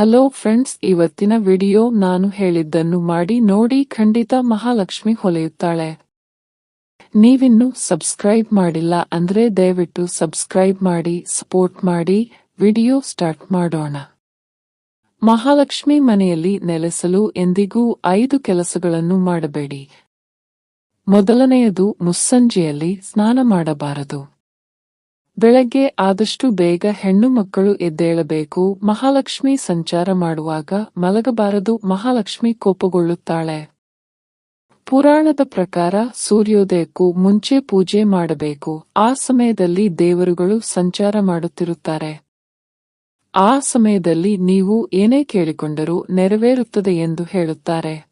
Hello friends ಇವತ್ತಿನ video ನಾನು ಹೇಳಿದ್ದನ್ನು ಮಾಡಿ ನೋಡಿ ಖಂಡಿತ ಮಹಾಲಕ್ಷ್ಮಿ ಹೊಲೆಯುತ್ತಾಳೆ ನೀವಿನ್ನು ಸಬ್ಸ್ಕ್ರೈಬ್ ಮಾಡಿಲ್ಲ ಅಂದ್ರೆ ದಯವಿಟ್ಟು ಸಬ್ಸ್ಕ್ರೈಬ್ ಮಾಡಿ ಸಪೋರ್ಟ್ ಮಾಡಿ ವಿಡಿಯೋ ಸ್ಟಾರ್ಟ್ ಮಾಡೋಣ. ಮಹಾಲಕ್ಷ್ಮಿ ಮನೆಯಲ್ಲಿ ನೆಲೆಸಲು ಎಂದಿಗೂ ಐದು ಕೆಲಸಗಳನ್ನು ಮಾಡಬೇಡಿ. ಮೊದಲನೆಯದು ಮುಸ್ಸಂಜೆಯಲ್ಲಿ ಸ್ನಾನ ಮಾಡಬಾರದು. ಬೆಳಗ್ಗೆ ಆದಷ್ಟು ಬೇಗ ಹೆಣ್ಣು ಮಕ್ಕಳು ಎದ್ದೇಳಬೇಕು. ಮಹಾಲಕ್ಷ್ಮಿ ಸಂಚಾರ ಮಾಡುವಾಗ ಮಲಗಬಾರದು. ಮಹಾಲಕ್ಷ್ಮಿ ಕೋಪಗೊಳ್ಳುತ್ತಾಳೆ. ಪುರಾಣದ ಪ್ರಕಾರ ಸೂರ್ಯೋದಯಕ್ಕೂ ಮುಂಚೆ ಪೂಜೆ ಮಾಡಬೇಕು. ಆ ಸಮಯದಲ್ಲಿ ದೇವರುಗಳು ಸಂಚಾರ ಮಾಡುತ್ತಿರುತ್ತಾರೆ. ಆ ಸಮಯದಲ್ಲಿ ನೀವು ಏನೇ ಕೇಳಿಕೊಂಡರೂ ನೆರವೇರುತ್ತದೆ ಎಂದು ಹೇಳುತ್ತಾರೆ.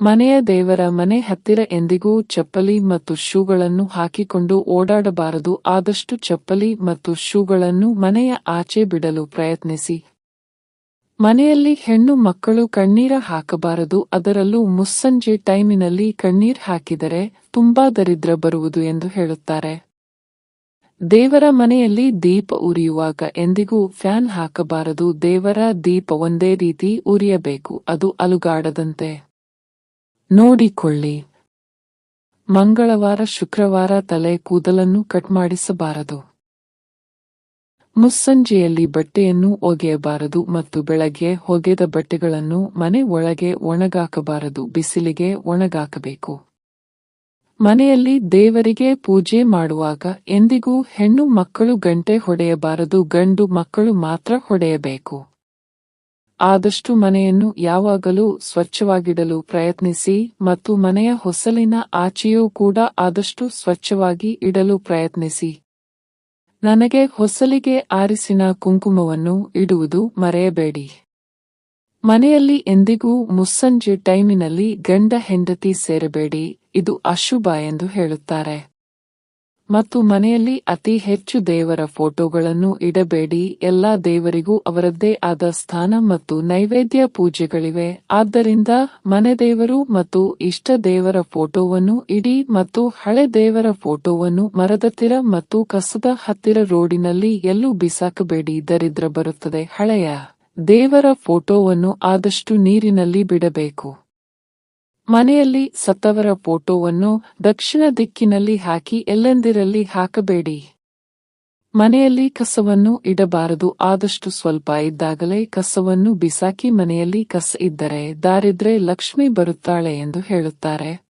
ಮನೆಯ ದೇವರ ಮನೆ ಹತ್ತಿರ ಎಂದಿಗೂ ಚಪ್ಪಲಿ ಮತ್ತು ಶೂಗಳನ್ನು ಹಾಕಿಕೊಂಡು ಓಡಾಡಬಾರದು, ಆದಷ್ಟು ಚಪ್ಪಲಿ ಮತ್ತು ಶೂಗಳನ್ನು ಮನೆಯ ಆಚೆ ಬಿಡಲು ಪ್ರಯತ್ನಿಸಿ. ಮನೆಯಲ್ಲಿ ಹೆಣ್ಣು ಮಕ್ಕಳು ಕಣ್ಣೀರ ಹಾಕಬಾರದು, ಅದರಲ್ಲೂ ಮುಸ್ಸಂಜೆ ಟೈಮಿನಲ್ಲಿ ಕಣ್ಣೀರ್ ಹಾಕಿದರೆ ತುಂಬಾ ದರಿದ್ರ ಬರುವುದು ಎಂದು ಹೇಳುತ್ತಾರೆ. ದೇವರ ಮನೆಯಲ್ಲಿ ದೀಪ ಉರಿಯುವಾಗ ಎಂದಿಗೂ ಫ್ಯಾನ್ ಹಾಕಬಾರದು, ದೇವರ ದೀಪ ಒಂದೇ ರೀತಿ ಉರಿಯಬೇಕು, ಅದು ಅಲುಗಾಡದಂತೆ. ನೋಡಿಕೊಳ್ಳಿ. ಮಂಗಳವಾರ, ಶುಕ್ರವಾರ ತಲೆ ಕೂದಲನ್ನು ಕಟ್ ಮಾಡಿಸಬಾರದು. ಮುಸ್ಸಂಜೆಯಲ್ಲಿ ಬಟ್ಟೆಯನ್ನು ಒಗೆಯಬಾರದು ಮತ್ತು ಬೆಳಗ್ಗೆ ಹೊಗೆದ ಬಟ್ಟೆಗಳನ್ನು ಮನೆ ಒಳಗೆ ಒಣಗಾಕಬಾರದು, ಬಿಸಿಲಿಗೆ ಒಣಗಾಕಬೇಕು. ಮನೆಯಲ್ಲಿ ದೇವರಿಗೆ ಪೂಜೆ ಮಾಡುವಾಗ ಎಂದಿಗೂ ಹೆಣ್ಣು ಮಕ್ಕಳು ಗಂಟೆ ಹೊಡೆಯಬಾರದು, ಗಂಡು ಮಕ್ಕಳು ಮಾತ್ರ ಹೊಡೆಯಬೇಕು. ಆದಷ್ಟು ಮನೆಯನ್ನು ಯಾವಾಗಲೂ ಸ್ವಚ್ಛವಾಗಿಡಲು ಪ್ರಯತ್ನಿಸಿ ಮತ್ತು ಮನೆಯ ಹೊಸಲಿನ ಆಚೆಯೂ ಕೂಡ ಆದಷ್ಟು ಸ್ವಚ್ಛವಾಗಿ ಇಡಲು ಪ್ರಯತ್ನಿಸಿ. ನನಗೆ ಹೊಸಲಿಗೆ ಆರಿಸಿನ ಕುಂಕುಮವನ್ನು ಇಡುವುದು ಮರೆಯಬೇಡಿ. ಮನೆಯಲ್ಲಿ ಎಂದಿಗೂ ಮುಸ್ಸಂಜೆ ಟೈಮಿನಲ್ಲಿ ಗಂಡ ಹೆಂಡತಿ ಸೇರಬೇಡಿ, ಇದು ಅಶುಭ ಎಂದು ಹೇಳುತ್ತಾರೆ. ಮತ್ತು ಮನೆಯಲ್ಲಿ ಅತಿ ಹೆಚ್ಚು ದೇವರ ಫೋಟೋಗಳನ್ನು ಇಡಬೇಡಿ. ಎಲ್ಲಾ ದೇವರಿಗೂ ಅವರದ್ದೇ ಆದ ಸ್ಥಾನ ಮತ್ತು ನೈವೇದ್ಯ ಪೂಜೆಗಳಿವೆ. ಆದ್ದರಿಂದ ಮನೆ ದೇವರು ಮತ್ತು ಇಷ್ಟ ದೇವರ ಫೋಟೋವನ್ನು ಇಡಿ ಮತ್ತು ಹಳೆ ದೇವರ ಫೋಟೋವನ್ನು ಮರದತ್ತಿರ ಮತ್ತು ಕಸದ ಹತ್ತಿರ ರೋಡಿನಲ್ಲಿ ಎಲ್ಲೂ ಬಿಸಾಕಬೇಡಿ. ದರಿದ್ರ ಬರುತ್ತದೆ ಹಳೆಯ ದೇವರ ಫೋಟೋವನ್ನು ಆದಷ್ಟು ನೀರಿನಲ್ಲಿ ಬಿಡಬೇಕು. ಮನೆಯಲ್ಲಿ ಸತ್ತವರ ಫೋಟೋವನ್ನು ದಕ್ಷಿಣ ದಿಕ್ಕಿನಲ್ಲಿ ಹಾಕಿ ಎಲ್ಲೆಂದಿರಲ್ಲಿ ಹಾಕಬೇಡಿ. ಮನೆಯಲ್ಲಿ ಕಸವನ್ನು ಇಡಬಾರದು. ಆದಷ್ಟು ಸ್ವಲ್ಪ ಇದ್ದಾಗಲೇ ಕಸವನ್ನು ಬಿಸಾಕಿ ಮನೆಯಲ್ಲಿ ಕಸ ಇದ್ದರೆ ದಾರಿದ್ರೆ ಲಕ್ಷ್ಮಿ ಬರುತ್ತಾಳೆ ಎಂದು ಹೇಳುತ್ತಾರೆ.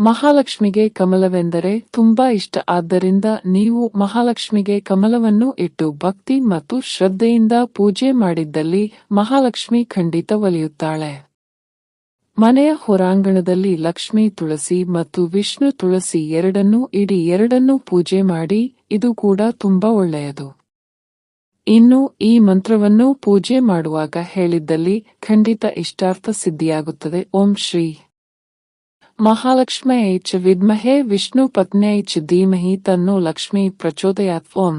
ಮಹಾಲಕ್ಷ್ಮಿಗೆ ಕಮಲವೆಂದರೆ ತುಂಬಾ ಇಷ್ಟ. ಆದ್ದರಿಂದ ನೀವು ಮಹಾಲಕ್ಷ್ಮಿಗೆ ಕಮಲವನ್ನು ಇಟ್ಟು ಭಕ್ತಿ ಮತ್ತು ಶ್ರದ್ಧೆಯಿಂದ ಪೂಜೆ ಮಾಡಿದ್ದಲ್ಲಿ ಮಹಾಲಕ್ಷ್ಮಿ ಖಂಡಿತ ಒಲಿಯುತ್ತಾಳೆ. ಮನೆಯ ಹೊರಾಂಗಣದಲ್ಲಿ ಲಕ್ಷ್ಮೀ ತುಳಸಿ ಮತ್ತು ವಿಷ್ಣು ತುಳಸಿ ಎರಡನ್ನೂ ಇಡಿ ಎರಡನ್ನೂ ಪೂಜೆ ಮಾಡಿ, ಇದು ಕೂಡ ತುಂಬಾ ಒಳ್ಳೆಯದು. ಇನ್ನು ಈ ಮಂತ್ರವನ್ನು ಪೂಜೆ ಮಾಡುವಾಗ ಹೇಳಿದ್ದಲ್ಲಿ ಖಂಡಿತ ಇಷ್ಟಾರ್ಥ ಸಿದ್ಧಿಯಾಗುತ್ತದೆ. ಓಂ ಶ್ರೀ ಮಹಾಲಕ್ಷ್ಮೈ ಚ ವಿದ್ಮಹೇ ವಿಷ್ಣು ಪತ್ನ್ಯೈ ಚ ಧೀಮಹಿ ತನ್ನೋ ಲಕ್ಷ್ಮೀ ಪ್ರಚೋದಯಾತ್. ಓಂ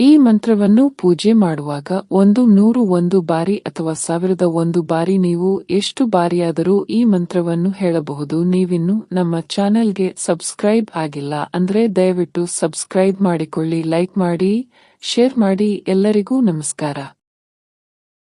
ಈ ಮಂತ್ರವನ್ನು ಪೂಜೆ ಮಾಡುವಾಗ ಒಂದು ನೂರು ಒಂದು ಬಾರಿ ಅಥವಾ ಸಾವಿರದ ಒಂದು ಬಾರಿ ನೀವು ಎಷ್ಟು ಬಾರಿಯಾದರೂ ಈ ಮಂತ್ರವನ್ನು ಹೇಳಬಹುದು. ನೀವಿನ್ನು ನಮ್ಮ ಚಾನೆಲ್ಗೆ ಸಬ್ಸ್ಕ್ರೈಬ್ ಆಗಿಲ್ಲ ಅಂದ್ರೆ ದಯವಿಟ್ಟು ಸಬ್ಸ್ಕ್ರೈಬ್ ಮಾಡಿಕೊಳ್ಳಿ, ಲೈಕ್ ಮಾಡಿ, ಶೇರ್ ಮಾಡಿ, ಎಲ್ಲರಿಗೂ ನಮಸ್ಕಾರ.